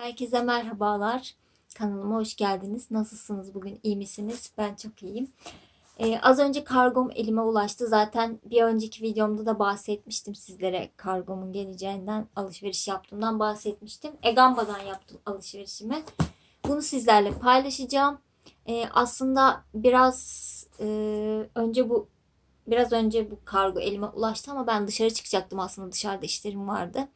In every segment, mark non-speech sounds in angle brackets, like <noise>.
Herkese merhabalar. Kanalıma hoş geldiniz. Nasılsınız bugün? İyi misiniz? Ben çok iyiyim. Ee, az önce kargom elime ulaştı. Zaten bir önceki videomda da bahsetmiştim sizlere kargomun geleceğinden, alışveriş yaptığımdan bahsetmiştim. Egamba'dan yaptım alışverişimi. Bunu sizlerle paylaşacağım. Ee, aslında biraz e, önce bu biraz önce bu kargo elime ulaştı ama ben dışarı çıkacaktım aslında dışarıda işlerim vardı.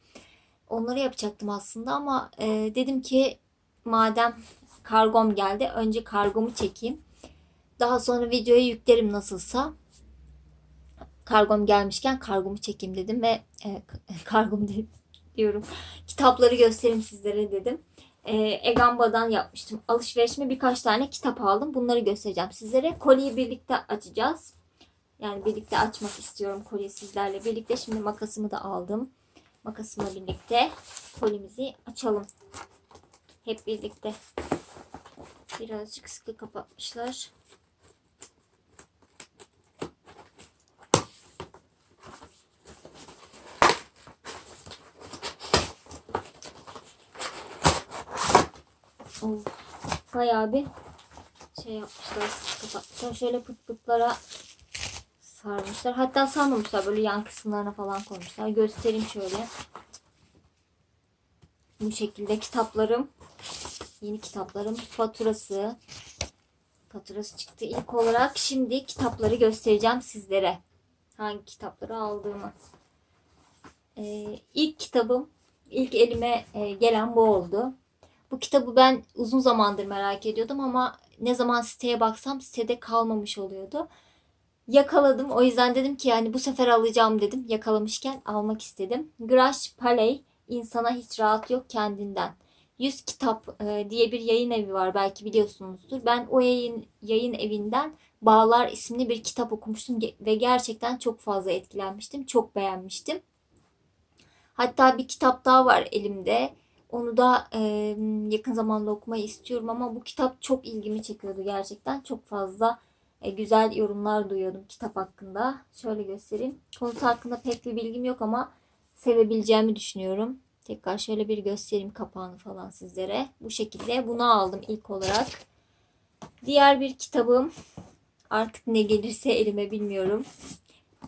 Onları yapacaktım aslında ama e, dedim ki madem kargom geldi önce kargomu çekeyim. Daha sonra videoyu yüklerim nasılsa. Kargom gelmişken kargomu çekeyim dedim ve e, <laughs> kargom değil diyorum. Kitapları göstereyim sizlere dedim. E, Egamba'dan yapmıştım. Alışverişime birkaç tane kitap aldım. Bunları göstereceğim sizlere. Koliyi birlikte açacağız. Yani birlikte açmak istiyorum koliyi sizlerle birlikte. Şimdi makasımı da aldım makasımla birlikte kolimizi açalım. Hep birlikte. Birazcık sıkı kapatmışlar. Of, bayağı bir şey yapmışlar, kapatmışlar. Şöyle pıt pıtlara sarmışlar. Hatta sarmamışlar. Böyle yan kısımlarına falan koymuşlar. Göstereyim şöyle. Bu şekilde kitaplarım. Yeni kitaplarım. Faturası. Faturası çıktı. İlk olarak şimdi kitapları göstereceğim sizlere. Hangi kitapları aldığımı. Ee, ilk kitabım, ilk elime e, gelen bu oldu. Bu kitabı ben uzun zamandır merak ediyordum ama ne zaman siteye baksam sitede kalmamış oluyordu yakaladım. O yüzden dedim ki yani bu sefer alacağım dedim. Yakalamışken almak istedim. Grash Paley insana hiç rahat yok kendinden. 100 kitap e, diye bir yayın evi var belki biliyorsunuzdur. Ben o yayın yayın evinden Bağlar isimli bir kitap okumuştum ve gerçekten çok fazla etkilenmiştim. Çok beğenmiştim. Hatta bir kitap daha var elimde. Onu da e, yakın zamanda okumayı istiyorum ama bu kitap çok ilgimi çekiyordu gerçekten. Çok fazla e, güzel yorumlar duyuyordum kitap hakkında. Şöyle göstereyim. Konusu hakkında pek bir bilgim yok ama sevebileceğimi düşünüyorum. Tekrar şöyle bir göstereyim kapağını falan sizlere. Bu şekilde bunu aldım ilk olarak. Diğer bir kitabım artık ne gelirse elime bilmiyorum.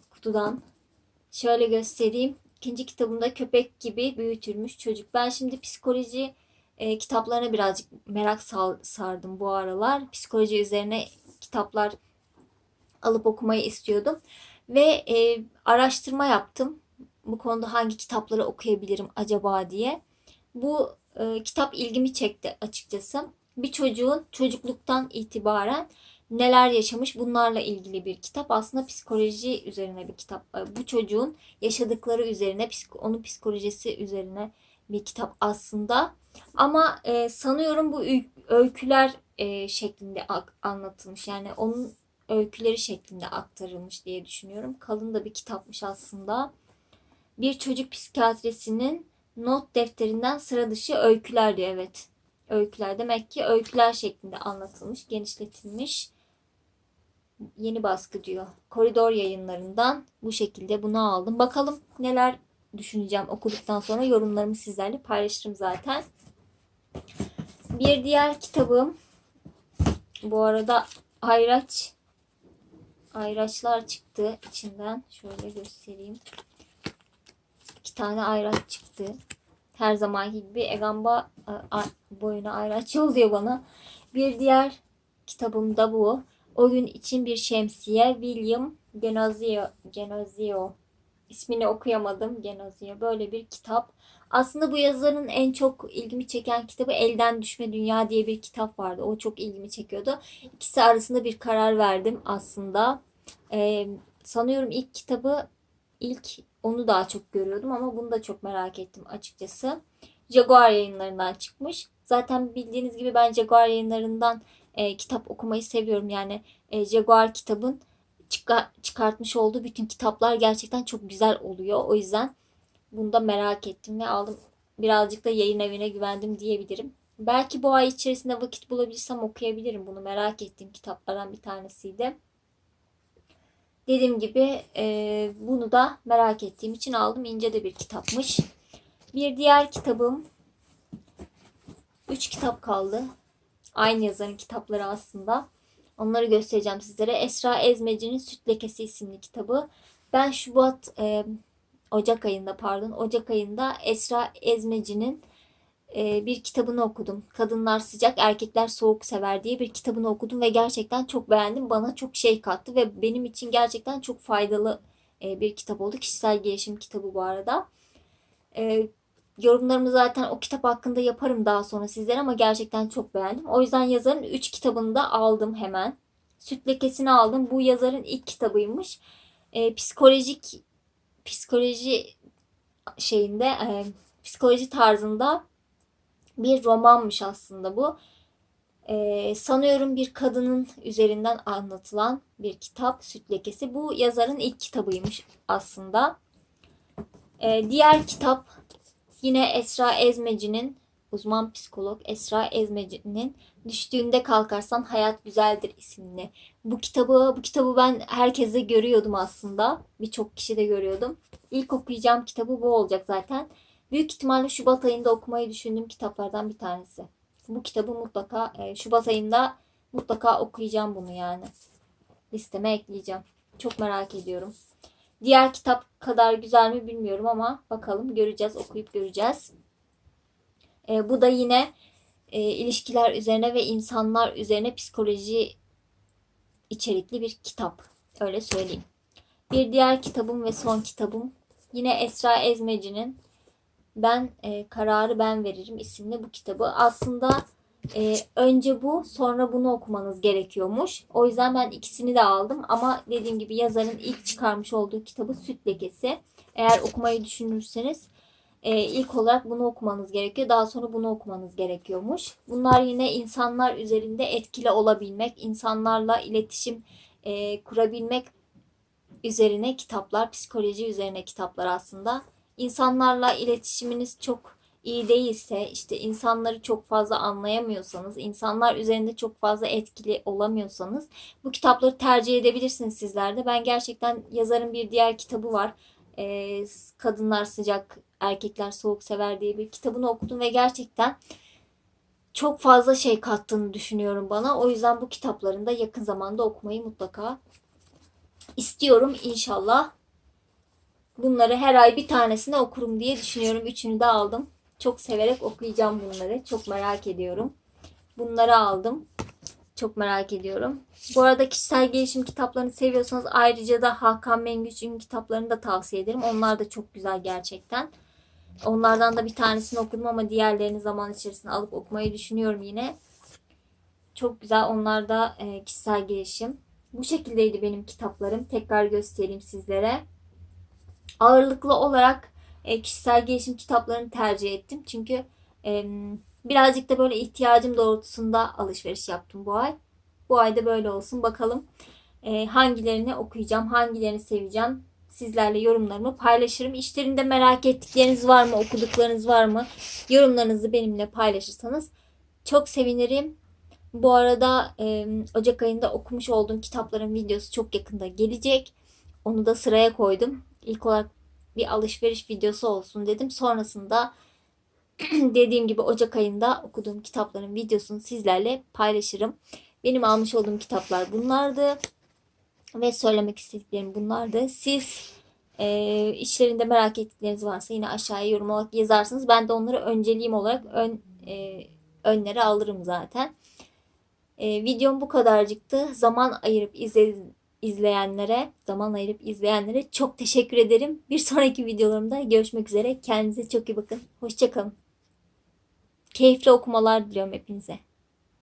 Kutudan. Şöyle göstereyim. İkinci kitabımda köpek gibi büyütülmüş çocuk. Ben şimdi psikoloji e, kitaplarına birazcık merak sal, sardım bu aralar. Psikoloji üzerine kitaplar alıp okumayı istiyordum. Ve e, araştırma yaptım. Bu konuda hangi kitapları okuyabilirim acaba diye. Bu e, kitap ilgimi çekti açıkçası. Bir çocuğun çocukluktan itibaren neler yaşamış bunlarla ilgili bir kitap. Aslında psikoloji üzerine bir kitap. E, bu çocuğun yaşadıkları üzerine, onun psikolojisi üzerine bir kitap aslında. Ama e, sanıyorum bu öyküler e, şeklinde anlatılmış. Yani onun öyküleri şeklinde aktarılmış diye düşünüyorum. Kalın da bir kitapmış aslında. Bir çocuk psikiyatrisinin not defterinden sıra dışı öyküler diyor evet. Öyküler demek ki öyküler şeklinde anlatılmış, genişletilmiş. Yeni baskı diyor. Koridor yayınlarından bu şekilde bunu aldım. Bakalım neler düşüneceğim okuduktan sonra yorumlarımı sizlerle paylaşırım zaten. Bir diğer kitabım bu arada ayraç ayraçlar çıktı içinden. Şöyle göstereyim. İki tane ayraç çıktı. Her zamanki gibi Egamba e, boyuna ayraç yolluyor bana. Bir diğer kitabım da bu. O gün için bir şemsiye William Genozio, Genozio ismini okuyamadım Genozio. Böyle bir kitap. Aslında bu yazarın en çok ilgimi çeken kitabı Elden Düşme Dünya diye bir kitap vardı. O çok ilgimi çekiyordu. İkisi arasında bir karar verdim aslında. Ee, sanıyorum ilk kitabı ilk onu daha çok görüyordum ama bunu da çok merak ettim açıkçası. Jaguar yayınlarından çıkmış. Zaten bildiğiniz gibi ben Jaguar yayınlarından e, kitap okumayı seviyorum. Yani e, Jaguar kitabın çıkartmış olduğu bütün kitaplar gerçekten çok güzel oluyor. O yüzden bunu da merak ettim ve aldım. Birazcık da yayın evine güvendim diyebilirim. Belki bu ay içerisinde vakit bulabilirsem okuyabilirim bunu. Merak ettiğim kitaplardan bir tanesiydi. Dediğim gibi e, bunu da merak ettiğim için aldım. İnce de bir kitapmış. Bir diğer kitabım 3 kitap kaldı. Aynı yazarın kitapları aslında. Onları göstereceğim sizlere. Esra Ezmeci'nin Süt Lekesi isimli kitabı. Ben Şubat, e, Ocak ayında pardon, Ocak ayında Esra Ezmeci'nin e, bir kitabını okudum. Kadınlar sıcak, erkekler soğuk sever diye bir kitabını okudum ve gerçekten çok beğendim. Bana çok şey kattı ve benim için gerçekten çok faydalı e, bir kitap oldu. Kişisel gelişim kitabı bu arada. E, yorumlarımı zaten o kitap hakkında yaparım daha sonra sizlere ama gerçekten çok beğendim. O yüzden yazarın 3 kitabını da aldım hemen. Süt lekesini aldım. Bu yazarın ilk kitabıymış. E, psikolojik psikoloji şeyinde e, psikoloji tarzında bir romanmış aslında bu. Ee, sanıyorum bir kadının üzerinden anlatılan bir kitap Süt Lekesi. Bu yazarın ilk kitabıymış aslında. Ee, diğer kitap yine Esra Ezmeci'nin uzman psikolog Esra Ezmeci'nin Düştüğünde Kalkarsan Hayat Güzeldir isimli. Bu kitabı bu kitabı ben herkese görüyordum aslında. Birçok kişi de görüyordum. İlk okuyacağım kitabı bu olacak zaten. Büyük ihtimalle Şubat ayında okumayı düşündüğüm kitaplardan bir tanesi. Bu kitabı mutlaka e, Şubat ayında mutlaka okuyacağım bunu yani. Listeme ekleyeceğim. Çok merak ediyorum. Diğer kitap kadar güzel mi bilmiyorum ama bakalım göreceğiz, okuyup göreceğiz. E, bu da yine e, ilişkiler üzerine ve insanlar üzerine psikoloji içerikli bir kitap. Öyle söyleyeyim. Bir diğer kitabım ve son kitabım yine Esra Ezmeci'nin ben e, kararı ben veririm isimli bu kitabı. Aslında e, önce bu sonra bunu okumanız gerekiyormuş. O yüzden ben ikisini de aldım. Ama dediğim gibi yazarın ilk çıkarmış olduğu kitabı Süt Lekesi. Eğer okumayı düşünürseniz e, ilk olarak bunu okumanız gerekiyor. Daha sonra bunu okumanız gerekiyormuş. Bunlar yine insanlar üzerinde etkili olabilmek, insanlarla iletişim e, kurabilmek üzerine kitaplar, psikoloji üzerine kitaplar aslında insanlarla iletişiminiz çok iyi değilse, işte insanları çok fazla anlayamıyorsanız, insanlar üzerinde çok fazla etkili olamıyorsanız bu kitapları tercih edebilirsiniz sizler de. Ben gerçekten yazarın bir diğer kitabı var. Ee, Kadınlar Sıcak, Erkekler Soğuk Sever diye bir kitabını okudum ve gerçekten çok fazla şey kattığını düşünüyorum bana. O yüzden bu kitaplarını da yakın zamanda okumayı mutlaka istiyorum inşallah. Bunları her ay bir tanesini okurum diye düşünüyorum. Üçünü de aldım. Çok severek okuyacağım bunları. Çok merak ediyorum. Bunları aldım. Çok merak ediyorum. Bu arada kişisel gelişim kitaplarını seviyorsanız ayrıca da Hakan Mengüç'ün kitaplarını da tavsiye ederim. Onlar da çok güzel gerçekten. Onlardan da bir tanesini okudum ama diğerlerini zaman içerisinde alıp okumayı düşünüyorum yine. Çok güzel. Onlar da e, kişisel gelişim. Bu şekildeydi benim kitaplarım. Tekrar göstereyim sizlere ağırlıklı olarak e, kişisel gelişim kitaplarını tercih ettim. Çünkü birazcık da böyle ihtiyacım doğrultusunda alışveriş yaptım bu ay. Bu ayda böyle olsun. Bakalım e, hangilerini okuyacağım, hangilerini seveceğim. Sizlerle yorumlarımı paylaşırım. İşlerinde merak ettikleriniz var mı, okuduklarınız var mı? Yorumlarınızı benimle paylaşırsanız çok sevinirim. Bu arada e, Ocak ayında okumuş olduğum kitapların videosu çok yakında gelecek. Onu da sıraya koydum ilk olarak bir alışveriş videosu olsun dedim. Sonrasında <clears throat> dediğim gibi Ocak ayında okuduğum kitapların videosunu sizlerle paylaşırım. Benim almış olduğum kitaplar bunlardı. Ve söylemek istediklerim bunlardı. Siz e, içlerinde merak ettikleriniz varsa yine aşağıya yorum olarak yazarsınız. Ben de onları önceliğim olarak ön, e, önlere alırım zaten. E, videom bu kadarcıktı. Zaman ayırıp izlediğiniz izleyenlere, zaman ayırıp izleyenlere çok teşekkür ederim. Bir sonraki videolarımda görüşmek üzere. Kendinize çok iyi bakın. Hoşçakalın. Keyifli okumalar diliyorum hepinize.